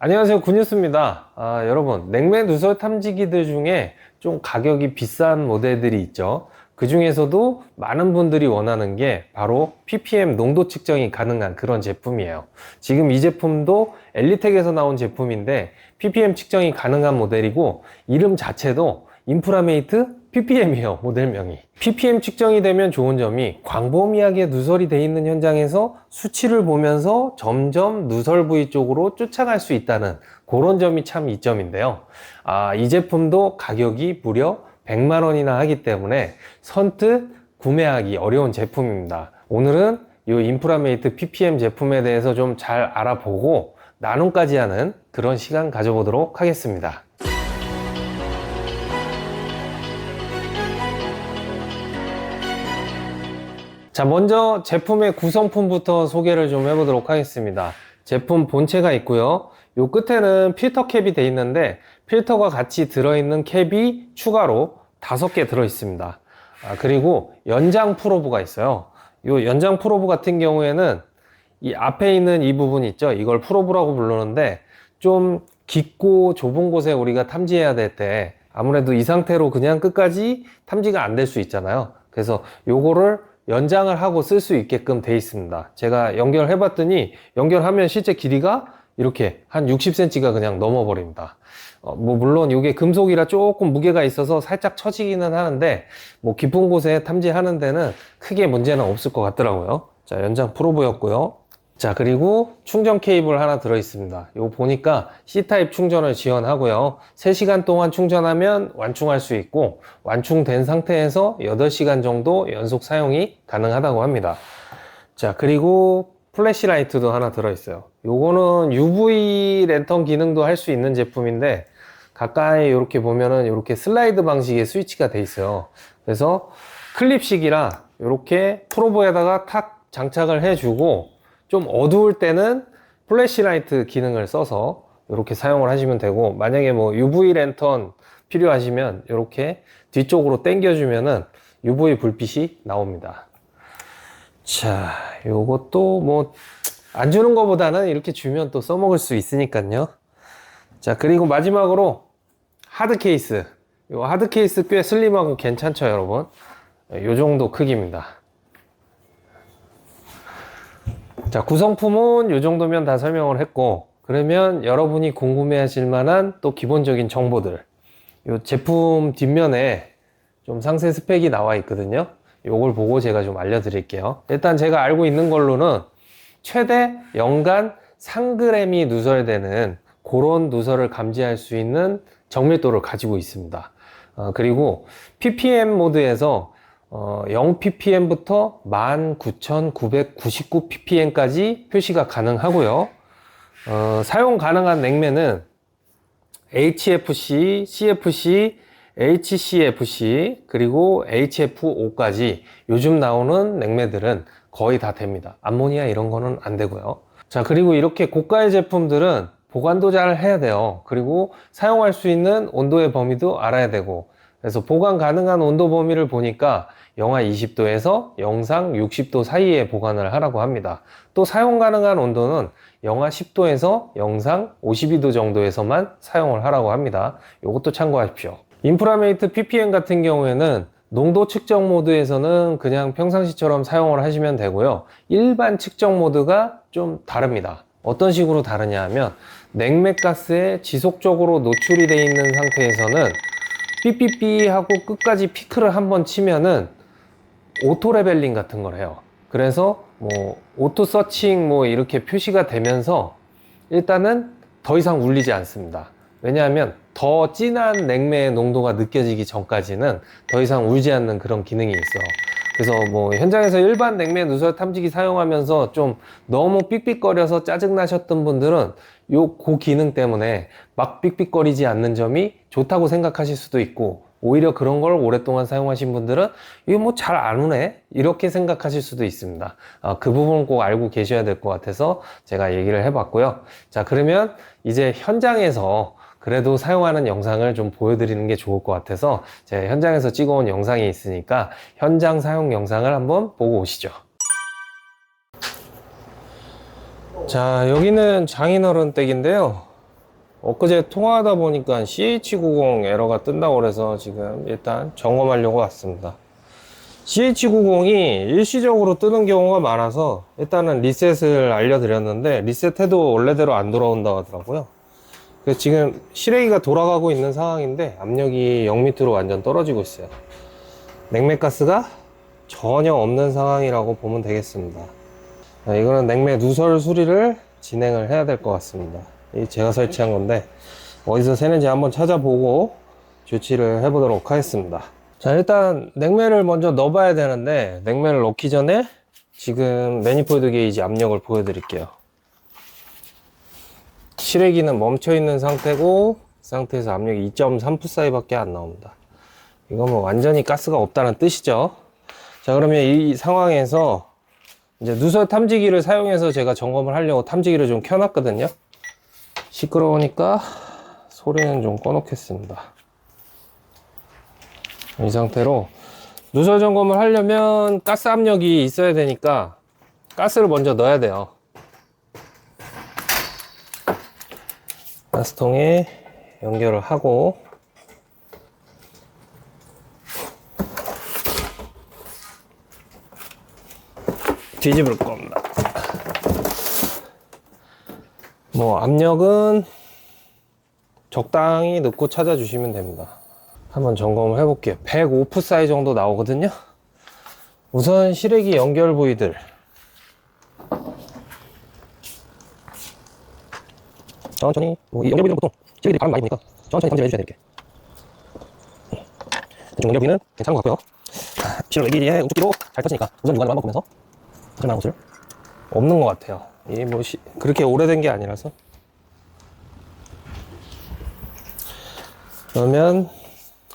안녕하세요. 군뉴스입니다. 아, 여러분 냉매 누설 탐지기들 중에 좀 가격이 비싼 모델들이 있죠. 그 중에서도 많은 분들이 원하는 게 바로 ppm 농도 측정이 가능한 그런 제품이에요. 지금 이 제품도 엘리텍에서 나온 제품인데 ppm 측정이 가능한 모델이고 이름 자체도 인프라메이트 ppm이에요 모델명이 ppm 측정이 되면 좋은 점이 광범위하게 누설이 돼 있는 현장에서 수치를 보면서 점점 누설 부위 쪽으로 쫓아갈 수 있다는 그런 점이 참 이점인데요. 아, 이 제품도 가격이 무려 100만 원이나 하기 때문에 선뜻 구매하기 어려운 제품입니다. 오늘은 이 인프라메이트 ppm 제품에 대해서 좀 잘 알아보고 나눔까지 하는 그런 시간 가져보도록 하겠습니다 자, 먼저 제품의 구성품부터 소개를 좀 해보도록 하겠습니다. 제품 본체가 있고요. 요 끝에는 필터 캡이 돼 있는데 필터가 같이 들어있는 캡이 추가로 다섯 개 들어 있습니다. 아, 그리고 연장 프로브가 있어요. 요 연장 프로브 같은 경우에는 이 앞에 있는 이 부분 있죠. 이걸 프로브라고 부르는데 좀 깊고 좁은 곳에 우리가 탐지해야 될 때 아무래도 이 상태로 그냥 끝까지 탐지가 안 될 수 있잖아요. 그래서 요거를 연장을 하고 쓸 수 있게끔 돼 있습니다. 제가 연결해 봤더니 연결하면 실제 길이가 이렇게 한 60cm가 그냥 넘어버립니다. 어, 뭐 물론 이게 금속이라 조금 무게가 있어서 살짝 처지기는 하는데 뭐 깊은 곳에 탐지하는 데는 크게 문제는 없을 것 같더라고요. 자 연장 프로브였고요. 자 그리고 충전 케이블 하나 들어 있습니다. 이거 보니까 C타입 충전을 지원하고요. 3시간 동안 충전하면 완충할 수 있고 완충된 상태에서 8시간 정도 연속 사용이 가능하다고 합니다. 자 그리고 플래시 라이트도 하나 들어 있어요. 요거는 UV 랜턴 기능도 할 수 있는 제품인데 가까이 이렇게 보면은 이렇게 슬라이드 방식의 스위치가 돼 있어요. 그래서 클립식이라 이렇게 프로브에다가 탁 장착을 해주고 좀 어두울 때는 플래시 라이트 기능을 써서 이렇게 사용을 하시면 되고 만약에 뭐 UV 랜턴 필요하시면 이렇게 뒤쪽으로 당겨주면은 UV 불빛이 나옵니다. 자, 요것도 뭐 안 주는 것보다는 이렇게 주면 또 써먹을 수 있으니까요. 자, 그리고 마지막으로 하드 케이스. 요 하드 케이스 꽤 슬림하고 괜찮죠, 여러분? 요 정도 크기입니다. 자, 구성품은 이 정도면 다 설명을 했고, 그러면 여러분이 궁금해 하실 만한 또 기본적인 정보들. 이 제품 뒷면에 좀 상세 스펙이 나와 있거든요. 요걸 보고 제가 좀 알려드릴게요. 일단 제가 알고 있는 걸로는 최대 연간 3g이 누설되는 그런 누설을 감지할 수 있는 정밀도를 가지고 있습니다. 어, 그리고 ppm 모드에서 어, 0ppm부터 19,999ppm까지 표시가 가능하고요. 어, 사용 가능한 냉매는 HFC, CFC, HCFC, 그리고 HFO까지 요즘 나오는 냉매들은 거의 다 됩니다. 암모니아 이런 거는 안 되고요. 자, 그리고 이렇게 고가의 제품들은 보관도 잘 해야 돼요. 그리고 사용할 수 있는 온도의 범위도 알아야 되고, 그래서 보관 가능한 온도 범위를 보니까 영하 20도에서 영상 60도 사이에 보관을 하라고 합니다. 또 사용 가능한 온도는 영하 10도에서 영상 52도 정도에서만 사용을 하라고 합니다. 이것도 참고하십시오. 인프라메이트 ppm 같은 경우에는 농도 측정 모드에서는 그냥 평상시처럼 사용을 하시면 되고요. 일반 측정 모드가 좀 다릅니다. 어떤 식으로 다르냐 하면 냉매가스에 지속적으로 노출이 되어 있는 상태에서는 삐삐삐 하고 끝까지 피크를 한번 치면은 오토 레벨링 같은 걸 해요. 그래서 뭐 오토 서칭 뭐 이렇게 표시가 되면서 일단은 더 이상 울리지 않습니다. 왜냐하면 더 진한 냉매의 농도가 느껴지기 전까지는 더 이상 울지 않는 그런 기능이 있어. 그래서 뭐 현장에서 일반 냉매 누설 탐지기 사용하면서 좀 너무 삑삑거려서 짜증나셨던 분들은 요그 기능 때문에 막 삑삑거리지 않는 점이 좋다고 생각하실 수도 있고 오히려 그런 걸 오랫동안 사용하신 분들은 이거 뭐 잘안 우네 이렇게 생각하실 수도 있습니다. 아, 그 부분 꼭 알고 계셔야 될 것 같아서 제가 얘기를 해봤고요. 자 그러면 이제 현장에서 그래도 사용하는 영상을 좀 보여드리는 게 좋을 것 같아서 제가 현장에서 찍어온 영상이 있으니까 현장 사용 영상을 한번 보고 오시죠. 자 여기는 장인어른 댁인데요. 엊그제 통화하다 보니까 CH90 에러가 뜬다고 그래서 지금 일단 점검하려고 왔습니다. CH90이 일시적으로 뜨는 경우가 많아서 일단은 리셋을 알려드렸는데 리셋해도 원래대로 안 돌아온다고 하더라고요. 그래서 지금 실외기가 돌아가고 있는 상황인데 압력이 0 밑으로 완전 떨어지고 있어요. 냉매가스가 전혀 없는 상황이라고 보면 되겠습니다. 자, 이거는 냉매 누설 수리를 진행을 해야 될 것 같습니다. 이 제가 설치한 건데 어디서 새는지 한번 찾아보고 조치를 해보도록 하겠습니다. 자 일단 냉매를 먼저 넣어봐야 되는데 냉매를 넣기 전에 지금 매니폴드 게이지 압력을 보여드릴게요. 실외기는 멈춰 있는 상태고 이 상태에서 압력이 2.3푸사이 밖에 안 나옵니다. 이건 뭐 완전히 가스가 없다는 뜻이죠. 자 그러면 이 상황에서 이제 누설 탐지기를 사용해서 제가 점검을 하려고 탐지기를 좀 켜놨거든요. 시끄러우니까 소리는 좀 꺼놓겠습니다. 이 상태로 누설 점검을 하려면 가스 압력이 있어야 되니까 가스를 먼저 넣어야 돼요. 가스통에 연결을 하고 뒤집을 겁니다. 뭐 압력은 적당히 넣고 찾아주시면 됩니다. 한번 점검을 해볼게요. 105프 사이 정도 나오거든요. 우선 실외기 연결 부위들 천천히 뭐이 연결 부위는 보통 실외기들이 바람 많이 부니까 천천히 탐지를 해주셔야 될게 대충 연결 부위는 괜찮은 것 같고요 실외기의 우측 뒤로 잘 터지니까 우선 육안으로 한번 보면서 하실만한 곳을 없는 것 같아요 이게 뭐 시- 그렇게 오래된 게 아니라서 그러면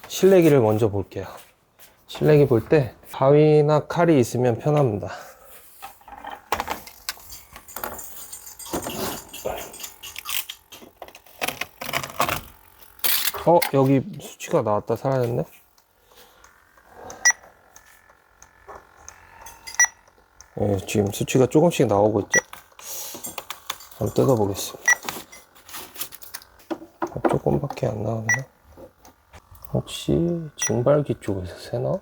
실내기를 먼저 볼게요. 실내기 볼때 가위나 칼이 있으면 편합니다. 어, 여기 수치가 나왔다 사라졌네. 예, 지금 수치가 조금씩 나오고 있죠. 한번 뜯어보겠습니다. 어, 조금밖에 안 나오네요. 혹시 증발기 쪽에서 새나?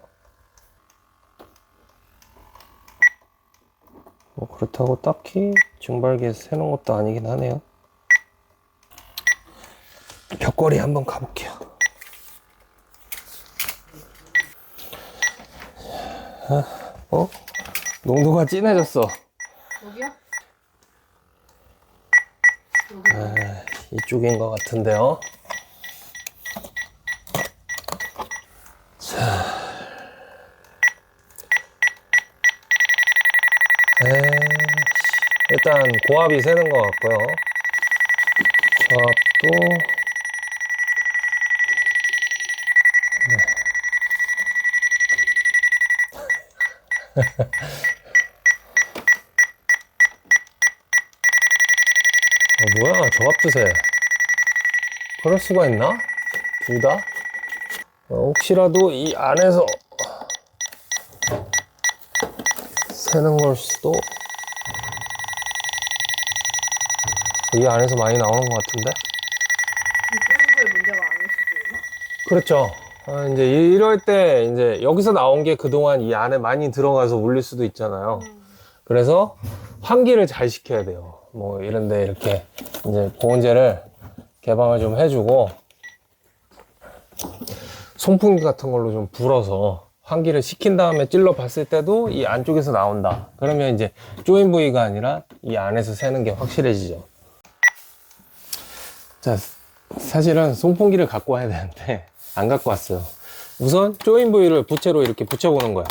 뭐 그렇다고 딱히 증발기에서 새는 것도 아니긴 하네요. 벽걸이 한번 가볼게요. 아, 어? 농도가 진해졌어. 여기요? 아, 이쪽인 것 같은데요. 자. 에이씨. 일단 고압이 새는 것 같고요. 저압도 어, 뭐야 저압도 새. 그럴 수가 있나? 둘 다? 어, 혹시라도 이 안에서 새는 걸 수도 이 안에서 많이 나오는 것 같은데? 이 정도의 문제가 아닐 수도 있나? 그렇죠. 아, 이제 이- 이럴 때 이제 여기서 나온 게 그동안 이 안에 많이 들어가서 울릴 수도 있잖아요. 그래서 환기를 잘 시켜야 돼요. 뭐 이런데 이렇게 이제 보온재를 개방을 좀 해주고 송풍기 같은 걸로 좀 불어서 환기를 시킨 다음에 찔러 봤을 때도 이 안쪽에서 나온다. 그러면 이제 조인 부위가 아니라 이 안에서 새는 게 확실해지죠. 자, 사실은 송풍기를 갖고 와야 되는데 안 갖고 왔어요. 우선 조인 부위를 부채로 이렇게 붙여보는 거야.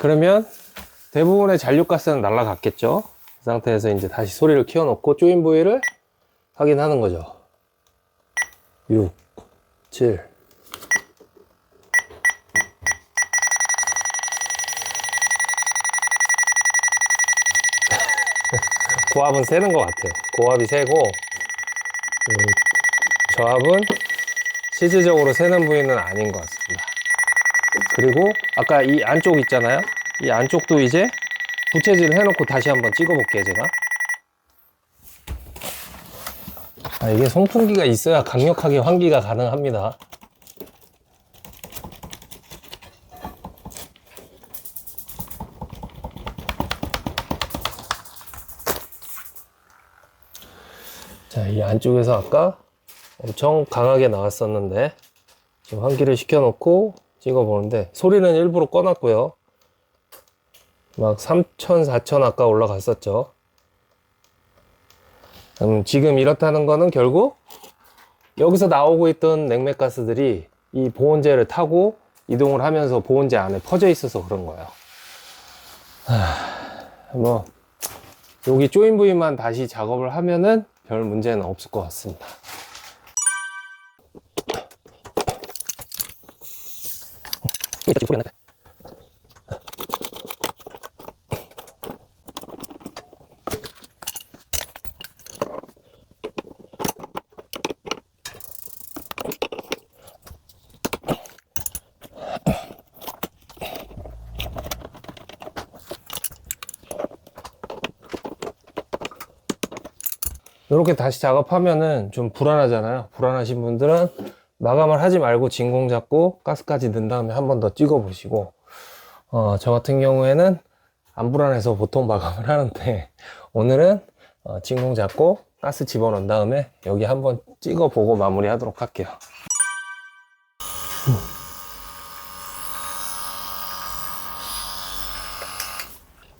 그러면 대부분의 잔류가스는 날아갔겠죠. 그 상태에서 이제 다시 소리를 키워놓고 조인 부위를 확인하는 거죠. 6, 7. 고압은 세는 것 같아요. 고압이 세고, 음, 저압은 실질적으로 세는 부위는 아닌 것 같습니다. 그리고 아까 이 안쪽 있잖아요. 이 안쪽도 이제 부채질을 해놓고 다시 한번 찍어볼게요, 제가. 아, 이게 송풍기가 있어야 강력하게 환기가 가능합니다. 자, 이 안쪽에서 아까 엄청 강하게 나왔었는데 지금 환기를 시켜놓고 찍어보는데 소리는 일부러 꺼놨고요. 막 3천, 4천 아까 올라갔었죠. 음, 지금 이렇다는 거는 결국 여기서 나오고 있던 냉매가스들이 이 보온재를 타고 이동을 하면서 보온재 안에 퍼져 있어서 그런 거예요. 하, 뭐 여기 조인 부위만 다시 작업을 하면은 별 문제는 없을 것 같습니다. 이렇게 소리 나게. 이렇게 다시 작업하면은 좀 불안하잖아요. 불안하신 분들은 마감을 하지 말고 진공 잡고 가스까지 넣은 다음에 한 번 더 찍어 보시고, 어, 저 같은 경우에는 안 불안해서 보통 마감을 하는데, 오늘은 어, 진공 잡고 가스 집어넣은 다음에 여기 한번 찍어 보고 마무리 하도록 할게요.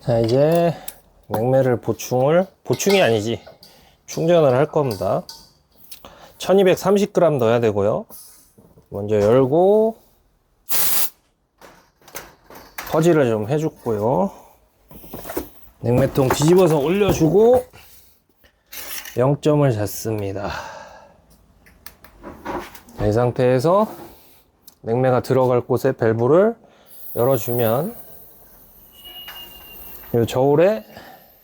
자, 이제 냉매를 보충을, 보충이 아니지. 충전을 할 겁니다. 1230g 넣어야 되고요. 먼저 열고 퍼지를 좀 해줬고요. 냉매통 뒤집어서 올려주고 0점을 잡습니다. 자, 이 상태에서 냉매가 들어갈 곳에 밸브를 열어주면 이 저울에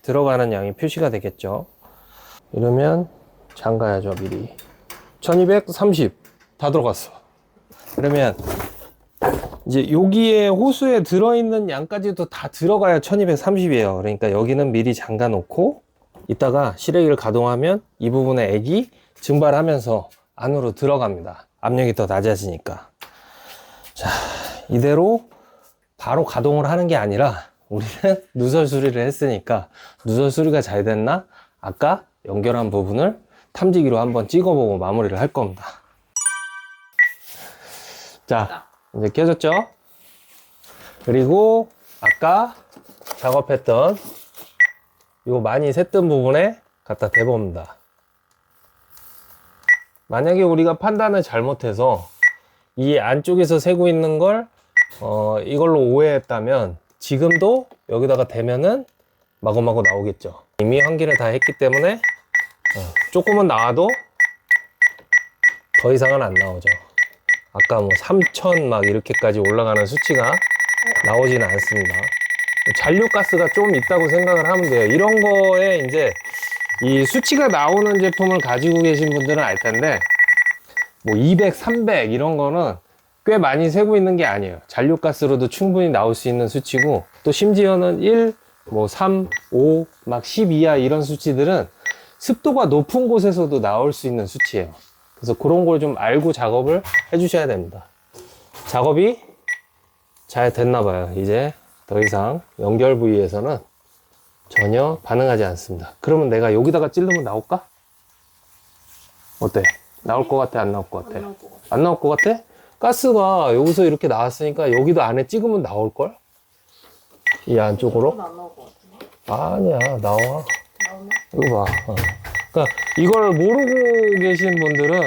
들어가는 양이 표시가 되겠죠. 이러면 잠가야죠 미리 1230 다 들어갔어. 그러면 이제 여기에 호수에 들어있는 양까지도 다 들어가야 1230이에요. 그러니까 여기는 미리 잠가 놓고 이따가 실외기를 가동하면 이 부분에 액이 증발하면서 안으로 들어갑니다. 압력이 더 낮아지니까. 자 이대로 바로 가동을 하는 게 아니라 우리는 누설 수리를 했으니까 누설 수리가 잘 됐나? 아까 연결한 부분을 탐지기로 한번 찍어보고 마무리를 할 겁니다. 자, 이제 껴졌죠? 그리고 아까 작업했던 요 많이 샜던 부분에 갖다 대봅니다. 만약에 우리가 판단을 잘못해서 이 안쪽에서 세고 있는 걸 어, 이걸로 오해했다면 지금도 여기다가 대면은 마구마구 나오겠죠. 이미 환기를 다 했기 때문에 어, 조금은 나와도 더 이상은 안 나오죠. 아까 뭐 3천 막 이렇게까지 올라가는 수치가 나오지는 않습니다. 잔류가스가 좀 있다고 생각을 하면 돼요. 이런 거에 이제 이 수치가 나오는 제품을 가지고 계신 분들은 알 텐데 뭐 200, 300 이런 거는 꽤 많이 세고 있는 게 아니에요. 잔류가스로도 충분히 나올 수 있는 수치고 또 심지어는 1, 뭐 3, 5, 막 10 이하 이런 수치들은 습도가 높은 곳에서도 나올 수 있는 수치예요. 그래서 그런 걸 좀 알고 작업을 해주셔야 됩니다. 작업이 잘 됐나 봐요. 이제 더 이상 연결 부위에서는 전혀 반응하지 않습니다. 그러면 내가 여기다가 찌르면 나올까? 어때? 나올 것 같아? 안 나올 것 같아? 안 나올 것 같아. 안 나올 것 같아? 가스가 여기서 이렇게 나왔으니까 여기도 안에 찍으면 나올걸? 이 안쪽으로? 아니야, 나와. 이거 봐. 어. 그러니까 이걸 모르고 계신 분들은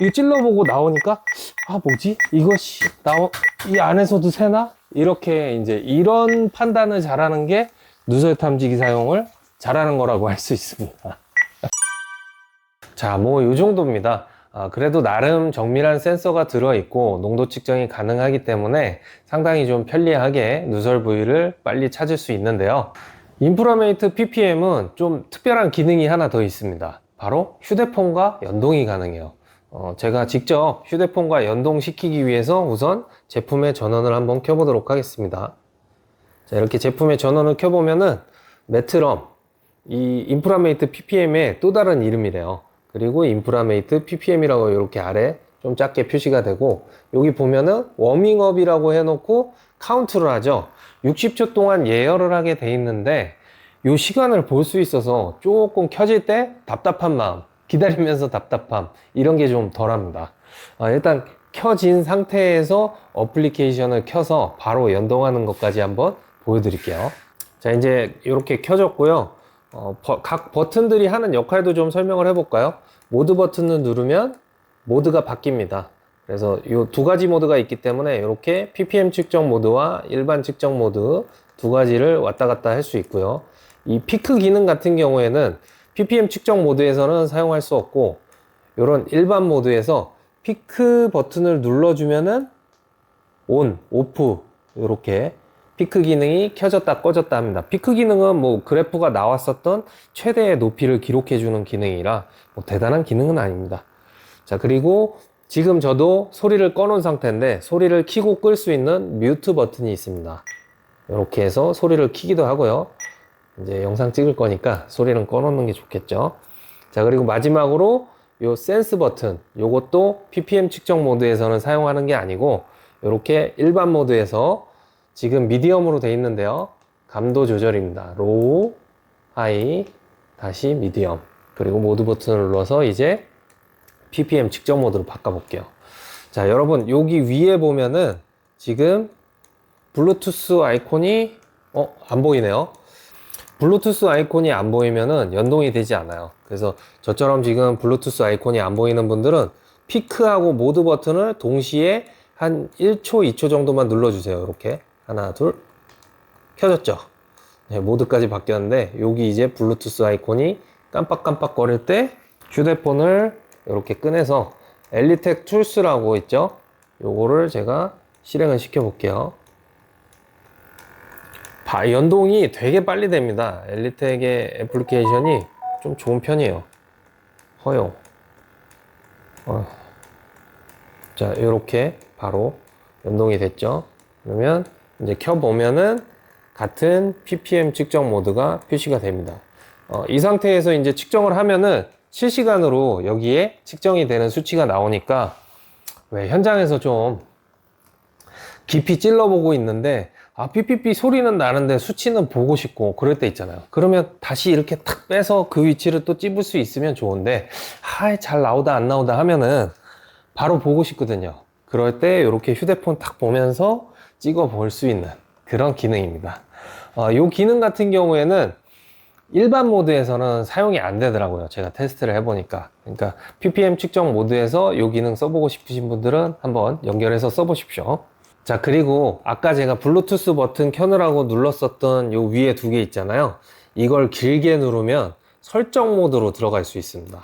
이거 찔러보고 나오니까 아 뭐지? 이것이 나오 이 안에서도 새나? 이렇게 이제 이런 판단을 잘하는 게 누설 탐지기 사용을 잘하는 거라고 할 수 있습니다. 자, 뭐 이 정도입니다. 아, 그래도 나름 정밀한 센서가 들어있고 농도 측정이 가능하기 때문에 상당히 좀 편리하게 누설 부위를 빨리 찾을 수 있는데요. 인프라메이트 PPM은 좀 특별한 기능이 하나 더 있습니다. 바로 휴대폰과 연동이 가능해요. 어, 제가 직접 휴대폰과 연동시키기 위해서 우선 제품의 전원을 한번 켜보도록 하겠습니다. 자, 이렇게 제품의 전원을 켜보면은 메트럼, 이 인프라메이트 PPM의 또 다른 이름이래요. 그리고 인프라메이트 ppm이라고 이렇게 아래 좀 작게 표시가 되고 여기 보면은 워밍업이라고 해놓고 카운트를 하죠. 60초 동안 예열을 하게 돼 있는데 이 시간을 볼 수 있어서 조금 켜질 때 답답한 마음 기다리면서 답답함 이런 게 좀 덜합니다. 아, 일단 켜진 상태에서 어플리케이션을 켜서 바로 연동하는 것까지 한번 보여드릴게요. 자 이제 이렇게 켜졌고요. 어, 버- 각 버튼들이 하는 역할도 좀 설명을 해볼까요? 모드 버튼을 누르면 모드가 바뀝니다 그래서 이 두 가지 모드가 있기 때문에 이렇게 ppm 측정 모드와 일반 측정 모드 두 가지를 왔다 갔다 할 수 있고요 이 피크 기능 같은 경우에는 ppm 측정 모드에서는 사용할 수 없고 이런 일반 모드에서 피크 버튼을 눌러주면은 온, 오프 이렇게 피크 기능이 켜졌다 꺼졌다 합니다. 피크 기능은 뭐 그래프가 나왔었던 최대의 높이를 기록해 주는 기능이라 뭐 대단한 기능은 아닙니다. 자 그리고 지금 저도 소리를 꺼놓은 상태인데 소리를 키고 끌 수 있는 뮤트 버튼이 있습니다. 이렇게 해서 소리를 키기도 하고요. 이제 영상 찍을 거니까 소리는 꺼놓는 게 좋겠죠. 자 그리고 마지막으로 요 센스 버튼 요것도 ppm 측정 모드에서는 사용하는 게 아니고 이렇게 일반 모드에서 지금 미디엄으로 돼 있는데요 감도 조절입니다 로우 하이 다시 미디엄 그리고 모드 버튼을 눌러서 이제 ppm 측정 모드로 바꿔 볼게요 자 여러분 여기 위에 보면은 지금 블루투스 아이콘이 어 안 보이네요 블루투스 아이콘이 안 보이면은 연동이 되지 않아요. 그래서 저처럼 지금 블루투스 아이콘이 안 보이는 분들은 피크하고 모드 버튼을 동시에 한 1초, 2초 정도만 눌러주세요. 이렇게. 하나, 둘. 켜졌죠? 네, 모드까지 바뀌었는데, 여기 이제 블루투스 아이콘이 깜빡깜빡 거릴 때 휴대폰을 이렇게 꺼내서 엘리텍 툴스라고 있죠? 요거를 제가 실행을 시켜 볼게요. 바- 연동이 되게 빨리 됩니다. 엘리텍의 애플리케이션이 좀 좋은 편이에요. 허용. 어. 자, 이렇게 바로 연동이 됐죠. 그러면 이제 켜보면은 같은 ppm 측정 모드가 표시가 됩니다. 어, 이 상태에서 이제 측정을 하면은 실시간으로 여기에 측정이 되는 수치가 나오니까 왜 현장에서 좀 깊이 찔러보고 있는데 아 삐삐삐 소리는 나는데 수치는 보고 싶고 그럴 때 있잖아요. 그러면 다시 이렇게 탁 빼서 그 위치를 또 찝을 수 있으면 좋은데 아잘 나오다 안 나오다 하면은 바로 보고 싶거든요. 그럴 때 이렇게 휴대폰 탁 보면서 찍어 볼 수 있는 그런 기능입니다. 어, 이 기능 같은 경우에는 일반 모드에서는 사용이 안 되더라고요. 제가 테스트를 해보니까. 그러니까 ppm 측정 모드에서 이 기능 써보고 싶으신 분들은 한번 연결해서 써보십시오. 자, 그리고 아까 제가 블루투스 버튼 켜느라고 눌렀었던 요 위에 두 개 있잖아요. 이걸 길게 누르면 설정 모드로 들어갈 수 있습니다.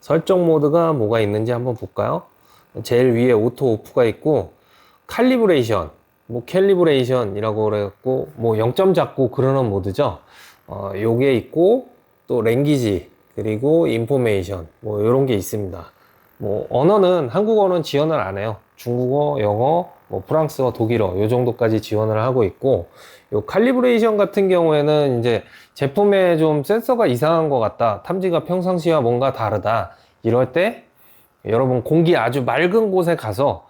설정 모드가 뭐가 있는지 한번 볼까요? 제일 위에 오토 오프가 있고 칼리브레이션, 뭐 캘리브레이션이라고 그래갖고 뭐 0점 잡고 그러는 모드죠. 어, 요게 있고 또 랭귀지 그리고 인포메이션 뭐 이런 게 있습니다. 뭐 언어는 한국어는 지원을 안 해요. 중국어, 영어, 뭐 프랑스어, 독일어 요 정도까지 지원을 하고 있고 요 칼리브레이션 같은 경우에는 이제 제품에 좀 센서가 이상한 것 같다. 탐지가 평상시와 뭔가 다르다. 이럴 때 여러분 공기 아주 맑은 곳에 가서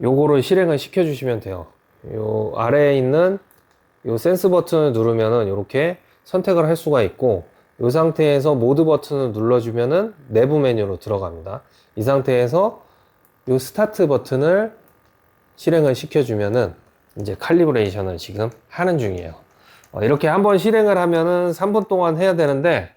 요거를 실행을 시켜 주시면 돼요. 요 아래에 있는 요 센스 버튼을 누르면은 이렇게 선택을 할 수가 있고 이 상태에서 모드 버튼을 눌러주면은 내부 메뉴로 들어갑니다. 이 상태에서 이 스타트 버튼을 실행을 시켜주면은 이제 칼리브레이션을 지금 하는 중이에요. 어, 이렇게 한번 실행을 하면은 3분 동안 해야 되는데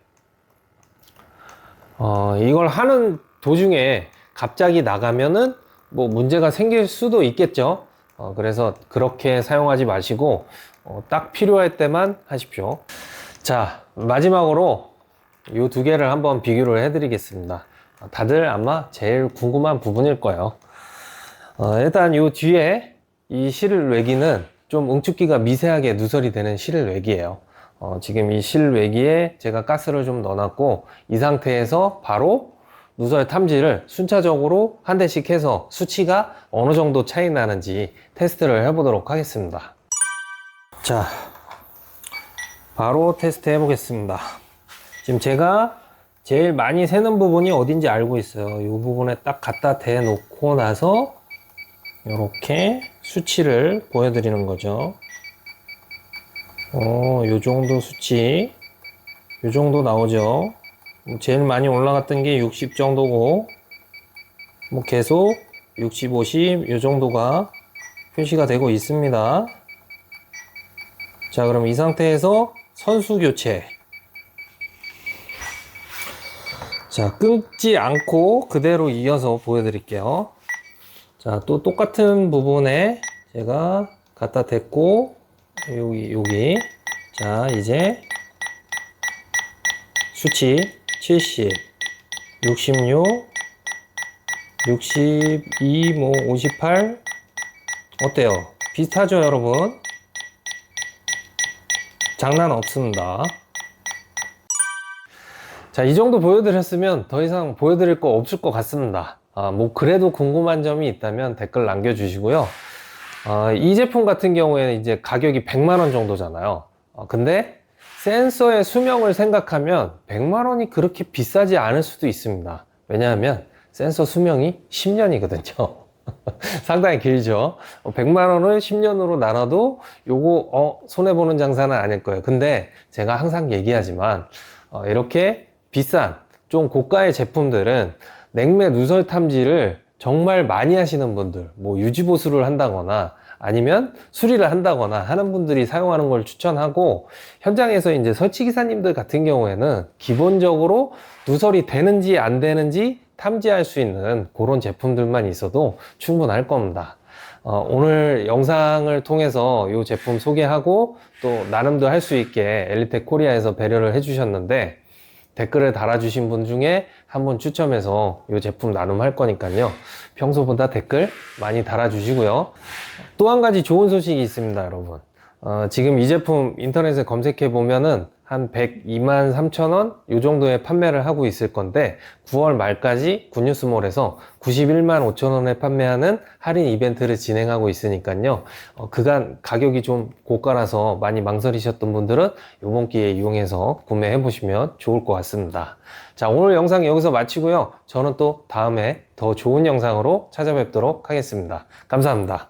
어, 이걸 하는 도중에 갑자기 나가면은 뭐 문제가 생길 수도 있겠죠. 어, 그래서 그렇게 사용하지 마시고 어, 딱 필요할 때만 하십시오. 자, 마지막으로 이 두 개를 한번 비교를 해드리겠습니다. 어, 다들 아마 제일 궁금한 부분일 거예요. 어, 일단 이 뒤에 이 실외기는 좀 응축기가 미세하게 누설이 되는 실외기예요. 어, 지금 이 실외기에 제가 가스를 좀 넣어놨고 이 상태에서 바로 누설 탐지를 순차적으로 한 대씩 해서 수치가 어느 정도 차이 나는지 테스트를 해보도록 하겠습니다. 자, 바로 테스트 해 보겠습니다. 지금 제가 제일 많이 새는 부분이 어딘지 알고 있어요. 이 부분에 딱 갖다 대 놓고 나서 이렇게 수치를 보여드리는 거죠. 어, 요 정도 수치, 요 정도 나오죠. 뭐 제일 많이 올라갔던 게 60 정도고, 뭐 계속 60, 50, 요 정도가 표시가 되고 있습니다. 자, 그럼 이 상태에서 선수 교체. 자, 끊지 않고 그대로 이어서 보여드릴게요. 자, 또 똑같은 부분에 제가 갖다 댔고, 여기, 여기. 자, 이제 수치 70, 66, 62, 뭐 58. 어때요? 비슷하죠, 여러분? 장난 없습니다. 자, 이 정도 보여드렸으면 더 이상 보여드릴 거 없을 것 같습니다. 아, 뭐, 그래도 궁금한 점이 있다면 댓글 남겨주시고요. 아, 이 제품 같은 경우에는 이제 가격이 100만원 정도잖아요. 아, 근데 센서의 수명을 생각하면 100만원이 그렇게 비싸지 않을 수도 있습니다. 왜냐하면 센서 수명이 10년이거든요. 상당히 길죠. 100만 원을 10년으로 나눠도 요거 어, 손해 보는 장사는 아닐 거예요. 근데 제가 항상 얘기하지만 어, 이렇게 비싼 좀 고가의 제품들은 냉매 누설 탐지를 정말 많이 하시는 분들, 뭐 유지 보수를 한다거나 아니면 수리를 한다거나 하는 분들이 사용하는 걸 추천하고 현장에서 이제 설치 기사님들 같은 경우에는 기본적으로 누설이 되는지 안 되는지 탐지할 수 있는 그런 제품들만 있어도 충분할 겁니다. 어, 오늘 영상을 통해서 이 제품 소개하고 또 나름도 할 수 있게 엘리텍 코리아에서 배려를 해주셨는데 댓글을 달아주신 분 중에 한 분 추첨해서 이 제품 나눔할 거니까요. 평소보다 댓글 많이 달아주시고요. 또 한 가지 좋은 소식이 있습니다, 여러분. 어, 지금 이 제품 인터넷에 검색해 보면은 한 102만 3천 원? 요 정도에 판매를 하고 있을 건데 9월 말까지 굿뉴스몰에서 91만 5천 원에 판매하는 할인 이벤트를 진행하고 있으니까요. 어, 그간 가격이 좀 고가라서 많이 망설이셨던 분들은 이번 기회에 이용해서 구매해 보시면 좋을 것 같습니다. 자, 오늘 영상 여기서 마치고요. 저는 또 다음에 더 좋은 영상으로 찾아뵙도록 하겠습니다. 감사합니다.